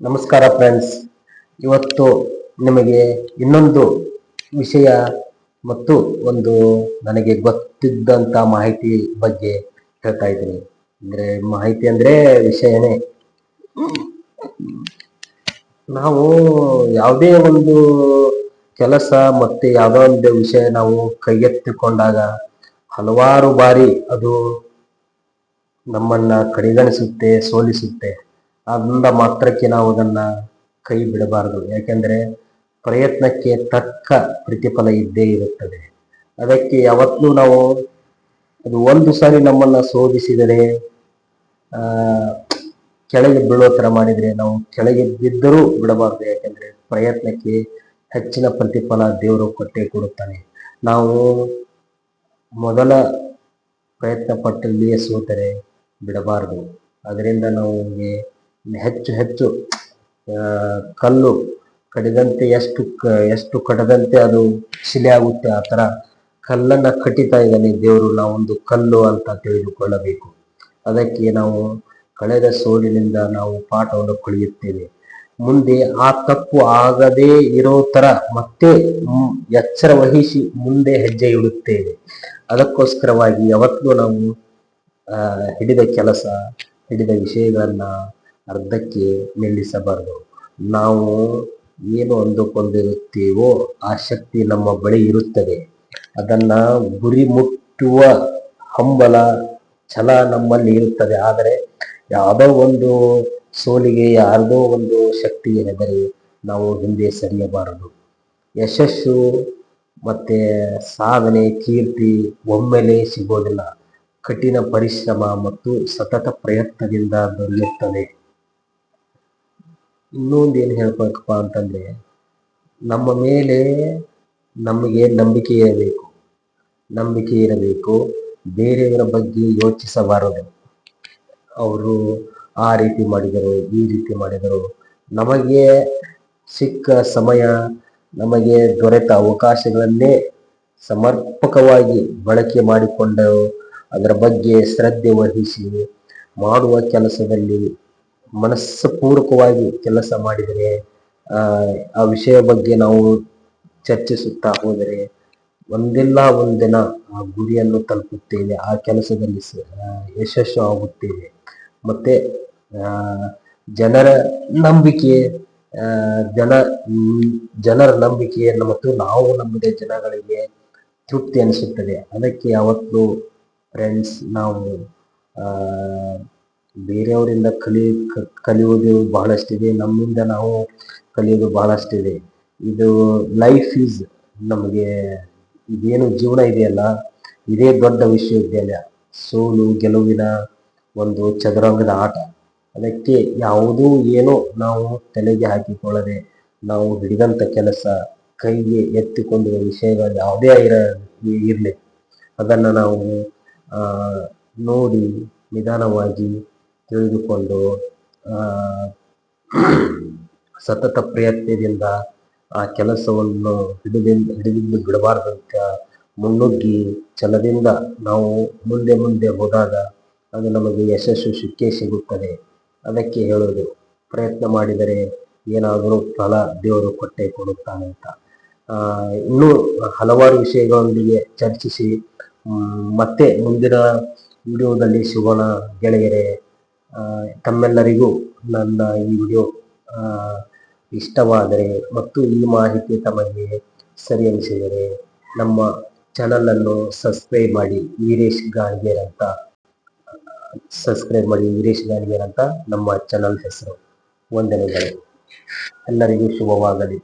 ನಮಸ್ಕಾರ ಫ್ರೆಂಡ್ಸ್ ಇವತ್ತು ನಿಮಗೆ ಇನ್ನೊಂದು ವಿಷಯ ಮತ್ತು ಒಂದು ನನಗೆ ಗೊತ್ತಿದ್ದಂಥ ಮಾಹಿತಿ ಬಗ್ಗೆ ಹೇಳ್ತಾ ಇದ್ದೀನಿ. ಅಂದರೆ ಮಾಹಿತಿ ಅಂದರೆ ವಿಷಯನೇ. ನಾವು ಯಾವುದೇ ಒಂದು ಕೆಲಸ ಮತ್ತೆ ಯಾವುದೋ ಒಂದು ವಿಷಯ ನಾವು ಕೈಗೆತ್ತಿಕೊಂಡಾಗ ಹಲವಾರು ಬಾರಿ ಅದು ನಮ್ಮನ್ನ ಕಡೆಗಣಿಸುತ್ತೆ, ಸೋಲಿಸುತ್ತೆ. ಅದರಿಂದ ಮಾತ್ರಕ್ಕೆ ನಾವು ಅದನ್ನ ಕೈ ಬಿಡಬಾರದು. ಯಾಕೆಂದ್ರೆ ಪ್ರಯತ್ನಕ್ಕೆ ತಕ್ಕ ಪ್ರತಿಫಲ ಇದ್ದೇ ಇರುತ್ತದೆ. ಅದಕ್ಕೆ ಯಾವತ್ತೂ ನಾವು ಅದು ಒಂದು ಸಾರಿ ನಮ್ಮನ್ನ ಸೋಲಿಸಿದರೆ ಆ, ಕೆಳಗೆ ಬೀಳೋ ಥರ ಮಾಡಿದ್ರೆ ನಾವು ಕೆಳಗೆ ಬಿದ್ದರೂ ಬಿಡಬಾರದು. ಯಾಕೆಂದ್ರೆ ಪ್ರಯತ್ನಕ್ಕೆ ಹೆಚ್ಚಿನ ಪ್ರತಿಫಲ ದೇವರು ಕೊಟ್ಟೇ ಕೊಡುತ್ತಾನೆ. ನಾವು ಮೊದಲ ಪ್ರಯತ್ನ ಪಟ್ಟಲ್ಲಿಯೇ ಸೋತರೆ ಬಿಡಬಾರದು. ಅದರಿಂದ ನಾವು ಹೆಚ್ಚು ಹೆಚ್ಚು ಕಲ್ಲು ಕಡಿದಂತೆ ಎಷ್ಟು ಎಷ್ಟು ಕಡದಂತೆ ಅದು ಶಿಲೆ ಆಗುತ್ತೆ, ಆ ತರ ಕಲ್ಲನ್ನ ಕಟ್ಟಿತಾ ಇದ್ದಾನೆ ದೇವರು. ನಾವೊಂದು ಕಲ್ಲು ಅಂತ ತಿಳಿದುಕೊಳ್ಳಬೇಕು. ಅದಕ್ಕೆ ನಾವು ಕಳೆದ ಸೋಲಿನಿಂದ ನಾವು ಪಾಠವನ್ನು ಕಳೆಯುತ್ತೇವೆ ಮುಂದೆ ಆ ತಪ್ಪು ಆಗದೇ ಇರೋ ತರ ಮತ್ತೆ ಎಚ್ಚರ ವಹಿಸಿ ಮುಂದೆ ಹೆಜ್ಜೆ ಇಡುತ್ತೇವೆ. ಅದಕ್ಕೋಸ್ಕರವಾಗಿ ಯಾವತ್ತೂ ನಾವು ಹಿಡಿದ ಕೆಲಸ, ಹಿಡಿದ ವಿಷಯಗಳನ್ನ ಅರ್ಧಕ್ಕೆ ನಿಲ್ಲಿಸಬಾರದು. ನಾವು ಏನು ಅಂದುಕೊಂಡಿರುತ್ತೇವೋ ಆ ಶಕ್ತಿ ನಮ್ಮ ಬಳಿ ಇರುತ್ತದೆ. ಅದನ್ನ ಗುರಿ ಮುಟ್ಟುವ ಹಂಬಲ, ಛಲ ನಮ್ಮಲ್ಲಿ ಇರುತ್ತದೆ. ಆದರೆ ಯಾವುದೋ ಒಂದು ಸೋಲಿಗೆ, ಯಾರದೋ ಒಂದು ಶಕ್ತಿ ಹೆದರಿ ನಾವು ಹಿಂದೆ ಸರಿಯಬಾರದು. ಯಶಸ್ಸು ಮತ್ತೆ ಸಾಧನೆ, ಕೀರ್ತಿ ಒಮ್ಮೆಲೆ ಸಿಗೋದಿಲ್ಲ. ಕಠಿಣ ಪರಿಶ್ರಮ ಮತ್ತು ಸತತ ಪ್ರಯತ್ನದಿಂದ ದೊರೆಯುತ್ತದೆ. ಇನ್ನೊಂದು ಏನು ಹೇಳ್ಬೇಕಪ್ಪ ಅಂತಂದರೆ, ನಮ್ಮ ಮೇಲೆ ನಮಗೆ ನಂಬಿಕೆ ಇರಬೇಕು. ನಂಬಿಕೆ ಇರಬೇಕು. ಬೇರೆಯವರ ಬಗ್ಗೆ ಯೋಚಿಸಬಾರದು. ಅವರು ಆ ರೀತಿ ಮಾಡಿದರು, ಈ ರೀತಿ ಮಾಡಿದರು. ನಮಗೆ ಸಿಕ್ಕ ಸಮಯ ನಮಗೆ ದೊರೆತ ಅವಕಾಶಗಳನ್ನೇ ಸಮರ್ಪಕವಾಗಿ ಬಳಕೆ ಮಾಡಿಕೊಂಡು ಅದರ ಬಗ್ಗೆ ಶ್ರದ್ಧೆ ವಹಿಸಿ ಮಾಡುವ ಕೆಲಸದಲ್ಲಿ ಮನಸ್ಸಪೂರ್ವಕವಾಗಿ ಕೆಲಸ ಮಾಡಿದರೆ, ಆ ವಿಷಯ ಬಗ್ಗೆ ನಾವು ಚರ್ಚಿಸುತ್ತಾ ಹೋದರೆ, ಒಂದಿಲ್ಲ ಒಂದಿನ ಆ ಗುರಿಯನ್ನು ತಲುಪುತ್ತೇವೆ, ಆ ಕೆಲಸದಲ್ಲಿ ಯಶಸ್ಸು ಆಗುತ್ತೇವೆ. ಮತ್ತೆ ಜನರ ನಂಬಿಕೆ ಜನ, ಜನರ ನಂಬಿಕೆಯನ್ನು ಮತ್ತು ನಾವು ನಂಬಿದ ಜನಗಳಿಗೆ ತೃಪ್ತಿ ಅನಿಸುತ್ತದೆ. ಅದಕ್ಕೆ ಯಾವತ್ತು ಫ್ರೆಂಡ್ಸ್ ನಾವು ಬೇರೆಯವರಿಂದ ಕಲಿ ಕಲಿಯುವುದು ಬಹಳಷ್ಟಿದೆ. ನಮ್ಮಿಂದ ನಾವು ಕಲಿಯೋದು ಬಹಳಷ್ಟಿದೆ. ಇದು ಲೈಫ್ ಈಸ್ ನಮಗೆ ಇದೇನು ಜೀವನ ಇದೆಯಲ್ಲ, ಇದೇ ದೊಡ್ಡ ವಿಶ್ವವಿದ್ಯಾಲಯ. ಸೋಲು, ಗೆಲುವಿನ ಒಂದು ಚದುರಂಗದ ಆಟ. ಅದಕ್ಕೆ ಯಾವುದೂ ಏನೋ ನಾವು ತಲೆಗೆ ಹಾಕಿಕೊಳ್ಳದೆ, ನಾವು ಹಿಡಿದಂಥ ಕೆಲಸ, ಕೈಗೆ ಎತ್ತಿಕೊಂಡಿರುವ ವಿಷಯಗಳು ಯಾವುದೇ ಇರ, ಇರಲಿ. ಅದನ್ನು ನಾವು ನೋಡಿ ನಿಧಾನವಾಗಿ ತಿಳಿದುಕೊಂಡು ಸತತ ಪ್ರಯತ್ನದಿಂದ ಆ ಕೆಲಸವನ್ನು ಹಿಡಿದಿಂದ ಹಿಡಿದಿದ್ದು ಬಿಡಬಾರ್ದಂತ ಮುನ್ನುಗ್ಗಿ, ಛಲದಿಂದ ನಾವು ಮುಂದೆ ಮುಂದೆ ಹೋದಾಗ ಅದು ನಮಗೆ ಯಶಸ್ಸು ಸಿಕ್ಕೇ ಸಿಗುತ್ತದೆ. ಅದಕ್ಕೆ ಹೇಳೋದು ಪ್ರಯತ್ನ ಮಾಡಿದರೆ ಏನಾದರೂ ಫಲ ದೇವರು ಕೊಟ್ಟೆ ಕೊಡುತ್ತಾನೆ ಅಂತ. ಇನ್ನೂ ಹಲವಾರು ವಿಷಯಗಳೊಂದಿಗೆ ಚರ್ಚಿಸಿ ಮತ್ತೆ ಮುಂದಿನ ವಿಡಿಯೋದಲ್ಲಿ ಸಿಗೋಣ ಗೆಳೆಯರೆ. ತಮ್ಮೆಲ್ಲರಿಗೂ ನನ್ನ ಈ ವಿಡಿಯೋ ಇಷ್ಟವಾದರೆ ಮತ್ತು ಈ ಮಾಹಿತಿ ತಮಗೆ ಸರಿ ಅನಿಸಿದರೆ ನಮ್ಮ ಚಾನಲನ್ನು ಸಬ್ಸ್ಕ್ರೈಬ್ ಮಾಡಿ, ವೀರೇಶ್ ಗಾಳಿಗೇರ್ ಅಂತ, ಸಬ್ಸ್ಕ್ರೈಬ್ ಮಾಡಿ, ವೀರೇಶ್ ಗಾಳಿಗೇರ್ ಅಂತ ನಮ್ಮ ಚಾನಲ್ ಹೆಸರು. ವಂದನೆಗಳು. ಎಲ್ಲರಿಗೂ ಶುಭವಾಗಲಿ.